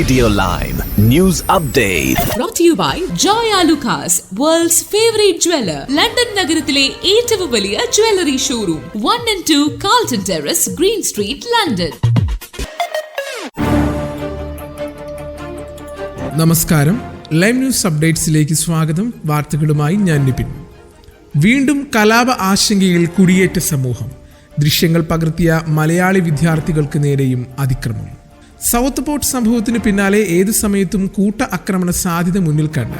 Radio Lime news update brought to you by Joy Alucas, world's favorite jeweler. London നഗരത്തിലെ ഏറ്റവും വലിയ jewellery showroom one and two Carlton Terrace Green Street London നമസ്കാരം. Live news അപ്ഡേറ്റ്സിലേക്ക് സ്വാഗതം. വാർത്തകളുമായി ഞാൻ നിപിൻ. വീണ്ടും കലാപ ആശങ്കയിൽ കുടിയേറ്റ സമൂഹം. ദൃശ്യങ്ങൾ പകർത്തിയ മലയാളി വിദ്യാർത്ഥികൾക്ക് നേരെയും അതിക്രമം. സൗത്ത് പോർട്ട് സംഭവത്തിന് പിന്നാലെ ഏതു സമയത്തും കൂട്ട ആക്രമണ സാധ്യത മുന്നിൽ കണ്ട.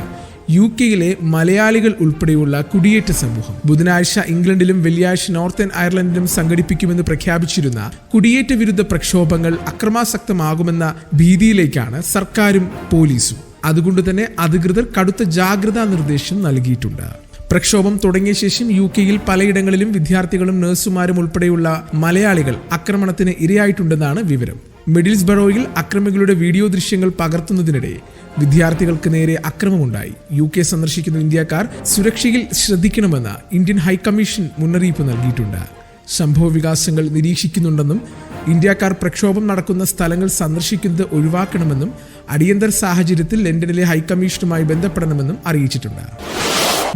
യു കെയിലെ മലയാളികൾ ഉൾപ്പെടെയുള്ള കുടിയേറ്റ സമൂഹം. ബുധനാഴ്ച ഇംഗ്ലണ്ടിലും വെള്ളിയാഴ്ച നോർത്തേൺ അയർലൻഡിലും സംഘടിപ്പിക്കുമെന്ന് പ്രഖ്യാപിച്ചിരുന്ന കുടിയേറ്റ വിരുദ്ധ പ്രക്ഷോഭങ്ങൾ അക്രമാസക്തമാകുമെന്ന ഭീതിയിലേക്കാണ് സർക്കാരും പോലീസും. അതുകൊണ്ട് തന്നെ അധികൃതർ കടുത്ത ജാഗ്രതാ നിർദ്ദേശം നൽകിയിട്ടുണ്ട്. പ്രക്ഷോഭം തുടങ്ങിയ ശേഷം യു കെയിൽ പലയിടങ്ങളിലും വിദ്യാർത്ഥികളും നഴ്സുമാരും ഉൾപ്പെടെയുള്ള മലയാളികൾ ആക്രമണത്തിന് ഇരയായിട്ടുണ്ടെന്നാണ് വിവരം. മിഡിൽസ് ബറോയിൽ അക്രമികളുടെ വീഡിയോ ദൃശ്യങ്ങൾ പകർത്തുന്നതിനിടെ വിദ്യാർത്ഥികൾക്ക് നേരെ അക്രമമുണ്ടായി. യു കെ സന്ദർശിക്കുന്ന ഇന്ത്യക്കാർ സുരക്ഷയിൽ ശ്രദ്ധിക്കണമെന്ന് ഇന്ത്യൻ ഹൈക്കമ്മീഷൻ മുന്നറിയിപ്പ് നൽകിയിട്ടുണ്ട്. സംഭവ വികാസങ്ങൾ നിരീക്ഷിക്കുന്നുണ്ടെന്നും ഇന്ത്യക്കാർ പ്രക്ഷോഭം നടക്കുന്ന സ്ഥലങ്ങൾ സന്ദർശിക്കുന്നത് ഒഴിവാക്കണമെന്നും അടിയന്തര സാഹചര്യത്തിൽ ലണ്ടനിലെ ഹൈക്കമ്മീഷനുമായി ബന്ധപ്പെടണമെന്നും അറിയിച്ചിട്ടുണ്ട്.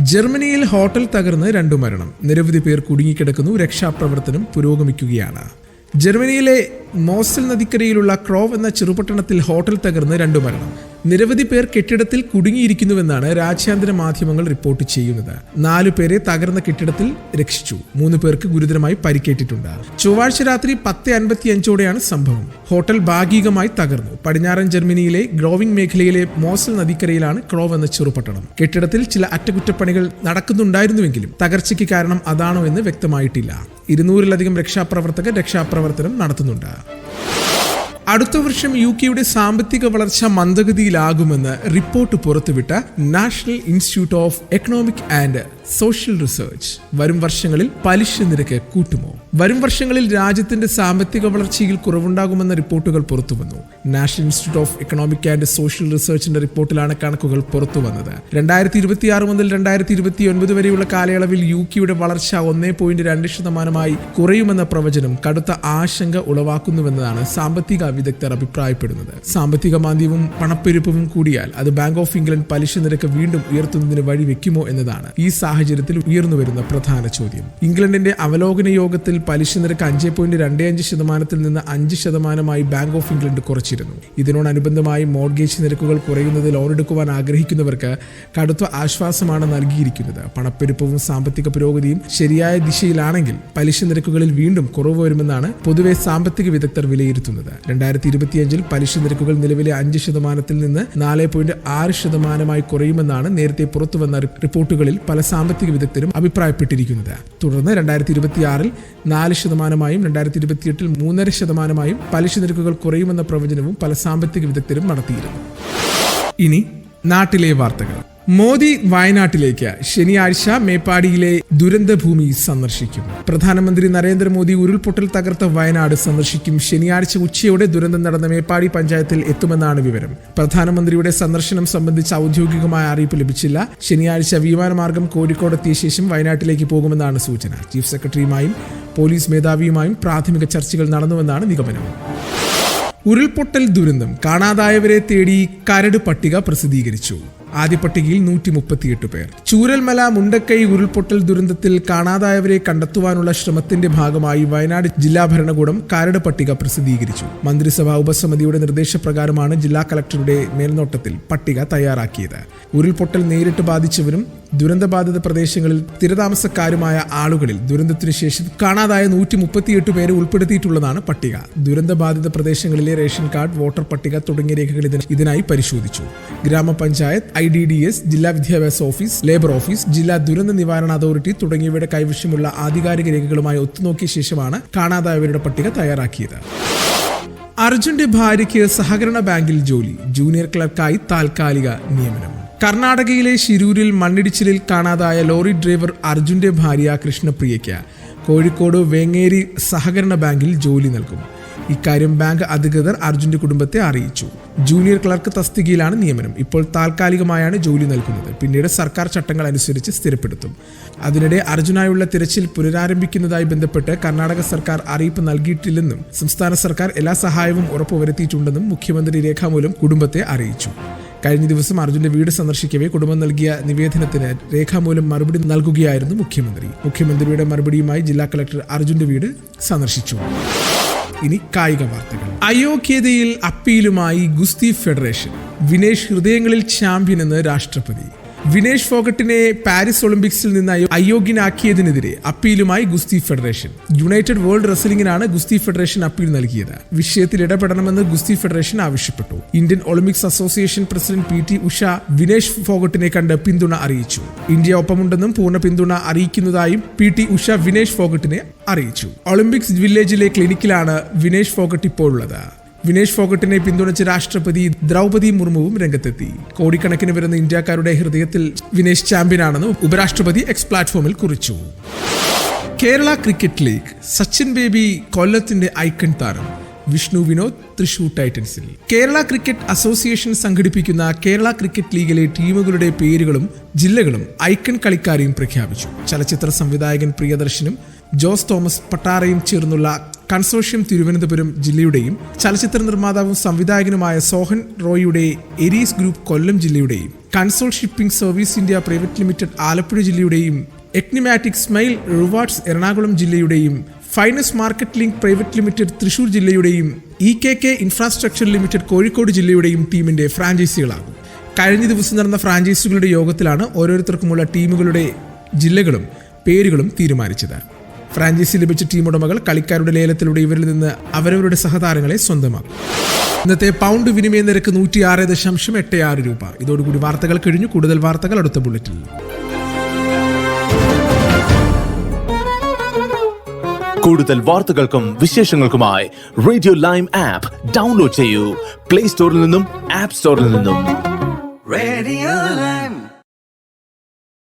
ജർമ്മനിയിൽ ഹോട്ടൽ തകർന്ന് രണ്ടു മരണം. നിരവധി പേർ കുടുങ്ങിക്കിടക്കുന്നു. രക്ഷാപ്രവർത്തനം പുരോഗമിക്കുകയാണ്. ജർമ്മനിയിലെ മോസൽ നദിക്കരയിലുള്ള ക്രോവ് എന്ന ചെറുപട്ടണത്തിൽ ഹോട്ടൽ തകർന്ന് രണ്ടു മരണം. നിരവധി പേർ കെട്ടിടത്തിൽ കുടുങ്ങിയിരിക്കുന്നുവെന്നാണ് രാജ്യാന്തര മാധ്യമങ്ങൾ റിപ്പോർട്ട് ചെയ്യുന്നത്. നാലു പേരെ തകർന്ന കെട്ടിടത്തിൽ രക്ഷിച്ചു. മൂന്ന് പേർക്ക് ഗുരുതരമായി പരിക്കേറ്റിട്ടുണ്ട്. ചൊവ്വാഴ്ച രാത്രി പത്ത് അൻപത്തി അഞ്ചോടെയാണ് സംഭവം. ഹോട്ടൽ ഭാഗികമായി തകർന്നു. പടിഞ്ഞാറൻ ജർമ്മനിയിലെ ഗ്രോവിംഗ് മേഖലയിലെ മോസൽ നദിക്കരയിലാണ് ക്രോവ് എന്ന ചെറുപട്ടണം. കെട്ടിടത്തിൽ ചില അറ്റകുറ്റപ്പണികൾ നടക്കുന്നുണ്ടായിരുന്നുവെങ്കിലും തകർച്ചയ്ക്ക് കാരണം അതാണോ എന്ന് വ്യക്തമായിട്ടില്ല. ഇരുന്നൂറിലധികം രക്ഷാപ്രവർത്തകർ രക്ഷാപ്രവർത്തനം നടത്തുന്നുണ്ട്. അടുത്ത വർഷം യു കെയുടെ സാമ്പത്തിക വളർച്ച മന്ദഗതിയിലാകുമെന്ന് റിപ്പോർട്ട് പുറത്തുവിട്ട National Institute of Economic and Social Research വരും വർഷങ്ങളിൽ പലിശ നിരക്ക് കൂട്ടുമോ? വരും വർഷങ്ങളിൽ രാജ്യത്തിന്റെ സാമ്പത്തിക വളർച്ചയിൽ കുറവുണ്ടാകുമെന്ന റിപ്പോർട്ടുകൾ പുറത്തുവന്നു. National Institute of Economic and Social റിസർച്ചിന്റെ റിപ്പോർട്ടിലാണ് കണക്കുകൾ പുറത്തുവന്നത്. രണ്ടായിരത്തി ഇരുപത്തിയാറ് മുതൽ രണ്ടായിരത്തി ഇരുപത്തി ഒൻപത് വരെയുള്ള കാലയളവിൽ യു കെയുടെ വളർച്ച ഒന്നേ പോയിന്റ് രണ്ട് ശതമാനമായി കുറയുമെന്ന പ്രവചനം കടുത്ത ആശങ്ക ഉളവാക്കുന്നുവെന്നതാണ് സാമ്പത്തിക വിദഗ്ധർ അഭിപ്രായപ്പെടുന്നത്. സാമ്പത്തിക മാന്ദ്യവും പണപ്പെരുപ്പവും കൂടിയാൽ അത് ബാങ്ക് ഓഫ് ഇംഗ്ലണ്ട് പലിശ നിരക്ക് വീണ്ടും ഉയർത്തുന്നതിന് വഴിവെക്കുമോ എന്നതാണ് ഈ സാഹചര്യത്തിൽ ഉയർന്നു വരുന്ന പ്രധാന ചോദ്യം. ഇംഗ്ലണ്ടിന്റെ അവലോകന യോഗത്തിൽ പലിശ നിരക്ക് അഞ്ച് പോയിന്റ് രണ്ട് അഞ്ച് ശതമാനത്തിൽ നിന്ന് അഞ്ച് ശതമാനമായി ബാങ്ക് ഓഫ് ഇംഗ്ലണ്ട് കുറച്ചിരുന്നു. ഇതിനോടനുബന്ധമായി മോർഗേജ് നിരക്കുകൾ കുറയുന്നത് ലോൺ എടുക്കുവാൻ ആഗ്രഹിക്കുന്നവർക്ക് കടുത്ത ആശ്വാസമാണ് നൽകിയിരിക്കുന്നത്. പണപ്പെരുപ്പവും സാമ്പത്തിക പുരോഗതിയും ശരിയായ ദിശയിലാണെങ്കിൽ പലിശ നിരക്കുകളിൽ വീണ്ടും കുറവ് വരുമെന്നാണ് പൊതുവെ സാമ്പത്തിക വിദഗ്ധർ വിലയിരുത്തുന്നത്. രണ്ടായിരത്തി ഇരുപത്തിയഞ്ചിൽ പലിശ നിരക്കുകൾ നിലവിലെ അഞ്ച് ശതമാനത്തിൽ നിന്ന് നാല് പോയിന്റ് ആറ് ശതമാനമായി കുറയുമെന്നാണ് നേരത്തെ പുറത്തുവന്ന റിപ്പോർട്ടുകളിൽ പല സാമ്പത്തിക വിദഗ്ധരും അഭിപ്രായപ്പെട്ടിരിക്കുന്നത്. തുടർന്ന് രണ്ടായിരത്തി ഇരുപത്തിയാറിൽ നാല് ശതമാനമായും രണ്ടായിരത്തി ഇരുപത്തിയെട്ടിൽ മൂന്നര ശതമാനമായും പലിശ നിരക്കുകൾ കുറയുമെന്ന പ്രവചനവും പല സാമ്പത്തിക വിദഗ്ധരും നടത്തിയിരുന്നു. ഇനി നാട്ടിലെ വാർത്തകൾ. മോദി വയനാട്ടിലേക്ക് ശനിയാഴ്ച മേപ്പാടിയിലെ ദുരന്തഭൂമി സന്ദർശിക്കും. പ്രധാനമന്ത്രി നരേന്ദ്രമോദി ഉരുൾപൊട്ടൽ തകർത്ത വയനാട് സന്ദർശിക്കും. ശനിയാഴ്ച ഉച്ചയോടെ ദുരന്തം നടന്ന മേപ്പാടി പഞ്ചായത്തിൽ എത്തുമെന്നാണ് വിവരം. പ്രധാനമന്ത്രിയുടെ സന്ദർശനം സംബന്ധിച്ച് ഔദ്യോഗികമായ അറിയിപ്പ് ലഭിച്ചില്ല. ശനിയാഴ്ച വിമാനമാർഗം കോഴിക്കോട് എത്തിയ ശേഷം വയനാട്ടിലേക്ക് പോകുമെന്നാണ് സൂചന. ചീഫ് സെക്രട്ടറിയുമായും പോലീസ് മേധാവിയുമായും പ്രാഥമിക ചർച്ചകൾ നടന്നുവെന്നാണ് നിഗമനം. ഉരുൾപൊട്ടൽ ദുരന്തം കാണാതായവരെ തേടി കരട് പട്ടിക പ്രസിദ്ധീകരിച്ചു. ആദ്യ പട്ടികയിൽ നൂറ്റി മുപ്പത്തിയെട്ട് പേർ. ചൂരൽമല മുണ്ടക്കൈ ഉരുൾപൊട്ടൽ ദുരന്തത്തിൽ കാണാതായവരെ കണ്ടെത്തുവാനുള്ള ശ്രമത്തിന്റെ ഭാഗമായി വയനാട് ജില്ലാ ഭരണകൂടം കരട് പട്ടിക പ്രസിദ്ധീകരിച്ചു. മന്ത്രിസഭാ ഉപസമിതിയുടെ നിർദ്ദേശപ്രകാരമാണ് ജില്ലാ കളക്ടറുടെ മേൽനോട്ടത്തിൽ പട്ടിക തയ്യാറാക്കിയത്. ഉരുൾപൊട്ടൽ നേരിട്ട് ബാധിച്ചവരും ദുരന്തബാധിത പ്രദേശങ്ങളിൽ സ്ഥിരതാമസക്കാരുമായ ആളുകളിൽ ദുരന്തത്തിനു ശേഷം കാണാതായ നൂറ്റി മുപ്പത്തിയെട്ട് പേരെ ഉൾപ്പെടുത്തിയിട്ടുള്ളതാണ് പട്ടിക. ദുരന്തബാധിത പ്രദേശങ്ങളിലെ റേഷൻ കാർഡ് വോട്ടർ പട്ടിക തുടങ്ങിയ രേഖകൾ ഇതിന് ഇതിനായി പരിശോധിച്ചു. ഗ്രാമപഞ്ചായത്ത് ഐ ഡി ഡി എസ് ജില്ലാ വിദ്യാഭ്യാസ ഓഫീസ് ലേബർ ഓഫീസ് ജില്ലാ ദുരന്ത നിവാരണ അതോറിറ്റി തുടങ്ങിയവയുടെ കൈവശമുള്ള ആധികാരിക രേഖകളുമായി ഒത്തുനോക്കിയ ശേഷമാണ് കാണാതായവരുടെ പട്ടിക തയ്യാറാക്കിയത്. അർജുന്റെ ഭാര്യയ്ക്ക് സഹകരണ ബാങ്കിൽ ജോലി ജൂനിയർ ക്ലർക്കായി താൽക്കാലിക നിയമനം. കർണാടകയിലെ ശിരൂരിൽ മണ്ണിടിച്ചിലിൽ കാണാതായ ലോറി ഡ്രൈവർ അർജുന്റെ ഭാര്യ കൃഷ്ണപ്രിയയ്ക്ക് കോഴിക്കോട് വേങ്ങേരി സഹകരണ ബാങ്കിൽ ജോലി നൽകും. ഇക്കാര്യം ബാങ്ക് അധികൃതർ അർജുന്റെ കുടുംബത്തെ അറിയിച്ചു. ജൂനിയർ ക്ലർക്ക് തസ്തികയിലാണ് നിയമനം. ഇപ്പോൾ താൽക്കാലികമായാണ് ജോലി നൽകുന്നത്. പിന്നീട് സർക്കാർ ചട്ടങ്ങൾ അനുസരിച്ച് സ്ഥിരപ്പെടുത്തും. അതിനിടെ അർജുനായുള്ള തിരച്ചിൽ പുനരാരംഭിക്കുന്നതായി ബന്ധപ്പെട്ട് കർണാടക സർക്കാർ അറിയിപ്പ് നൽകിയിട്ടില്ലെന്നും സംസ്ഥാന സർക്കാർ എല്ലാ സഹായവും ഉറപ്പുവരുത്തിയിട്ടുണ്ടെന്നും മുഖ്യമന്ത്രി രേഖാമൂലം കുടുംബത്തെ അറിയിച്ചു. കഴിഞ്ഞ ദിവസം അർജുന്റെ വീട് സന്ദർശിക്കവേ കുടുംബം നൽകിയ നിവേദനത്തിന് രേഖാമൂലം മറുപടി നൽകുകയായിരുന്നു മുഖ്യമന്ത്രി. മുഖ്യമന്ത്രിയുടെ മറുപടിയുമായി ജില്ലാ കളക്ടർ അർജുന്റെ വീട് സന്ദർശിച്ചു. ഇനി കായിക വാർത്തകൾ. അയോഗ്യതയിൽ അപ്പീലുമായി ഗുസ്തി ഫെഡറേഷൻ. വിനേഷ് ഹൃദയങ്ങളിൽ ചാമ്പ്യൻ എന്ന് രാഷ്ട്രപതി. വിനേഷ് ഫോഗട്ടിനെ പാരീസ് ഒളിമ്പിക്സിൽ നിന്ന് അയോ- അയോഗ്യനാക്കിയതിനെതിരെ അപ്പീലുമായി ഗുസ്തി ഫെഡറേഷൻ. യുണൈറ്റഡ് വേൾഡ് റെസ്ലിംഗിനാണ് ഗുസ്തി ഫെഡറേഷൻ അപ്പീൽ നൽകിയത്. വിഷയത്തിൽ ഇടപെടണമെന്ന് ഗുസ്തി ഫെഡറേഷൻ ആവശ്യപ്പെട്ടു. Indian Olympics Association president P T Usha Vinesh ഫോഗട്ടിനെ കണ്ട് പിന്തുണ അറിയിച്ചു. ഇന്ത്യ ഒപ്പമുണ്ടെന്നും പൂർണ പിന്തുണ അറിയിക്കുന്നതായും പി ടി ഉഷ വിനേഷ് ഫോഗട്ടിനെ അറിയിച്ചു. ഒളിമ്പിക്സ് വില്ലേജിലെ ക്ലിനിക്കിലാണ് വിനേഷ് ഫോഗട്ട് ഇപ്പോൾ ഉള്ളത് വിനേഷ് ഫോഗട്ടിനെ പിന്തുണച്ച രാഷ്ട്രപതി ദ്രൗപതി മുർമുവും രംഗത്തെത്തി. കോടിക്കണക്കിന് വരുന്ന ഇന്ത്യക്കാരുടെ ഹൃദയത്തിൽ വിനേഷ് ചാമ്പ്യനാണെന്ന് ഉപരാഷ്ട്രപതി എക്സ് പ്ലാറ്റ്ഫോമിൽ കുറിച്ചു. കേരള ക്രിക്കറ്റ് ലീഗ് സച്ചിൻ ബേബി കൊല്ലത്തിന്റെ ഐക്കൺ താരം വിഷ്ണു വിനോദ് തൃശൂർ ടൈറ്റൻസിൽ. കേരള ക്രിക്കറ്റ് അസോസിയേഷൻ സംഘടിപ്പിക്കുന്ന കേരള ക്രിക്കറ്റ് ലീഗിലെ ടീമുകളുടെ പേരുകളും ജില്ലകളും ഐക്കൺ കളിക്കാരെയും പ്രഖ്യാപിച്ചു. ചലച്ചിത്ര സംവിധായകൻ പ്രിയദർശനും ജോസ് തോമസ് പട്ടാറയും ചേർന്നുള്ള കൺസോഷ്യം തിരുവനന്തപുരം ജില്ലയുടെയും ചലച്ചിത്ര നിർമ്മാതാവും സംവിധായകനുമായ സോഹൻ റോയിയുടെ Aries group Kollam ജില്ലയുടെയും Consol Shipping Service India Private Limited Alappuzha ജില്ലയുടെയും എക്നിമാറ്റിക് smile rewards Ernakulam ജില്ലയുടെയും Finesse Market Link Private Limited Thrissur ജില്ലയുടെയും E K K infrastructure limited Kozhikode ജില്ലയുടെയും ടീമിന്റെ ഫ്രാഞ്ചൈസികളാകും. കഴിഞ്ഞ ദിവസം നടന്ന ഫ്രാഞ്ചൈസികളുടെ യോഗത്തിലാണ് ഓരോരുത്തർക്കുമുള്ള ടീമുകളുടെ ജില്ലകളും പേരുകളും തീരുമാനിച്ചത്. ഫ്രാഞ്ചൈസി ലഭിച്ച ടീം ഉടമകൾ കളിക്കാരുടെ ലേലത്തിലൂടെ ഇവരിൽ നിന്ന് അവരവരുടെ സഹതാരങ്ങളെ സ്വന്തമാക്കും. ഇന്നത്തെ പൗണ്ട് വിനിമയ നിരക്ക് നൂറ്റി ആറ് ദശാംശം എട്ട് ആറ് രൂപ. ഇതോടുകൂടി വാർത്തകൾ കഴിഞ്ഞു. കൂടുതൽ വാർത്തകൾ അടുത്ത ബുള്ളറ്റിൽ കൂടുതൽ വാർത്തകൾക്കും വിശേഷങ്ങൾക്കുമായി റേഡിയോ ലൈം ആപ്പ് ഡൗൺലോഡ് ചെയ്യൂ. പ്ലേ സ്റ്റോറിൽ നിന്നും ആപ്പ് സ്റ്റോറിൽ നിന്നും. Lime.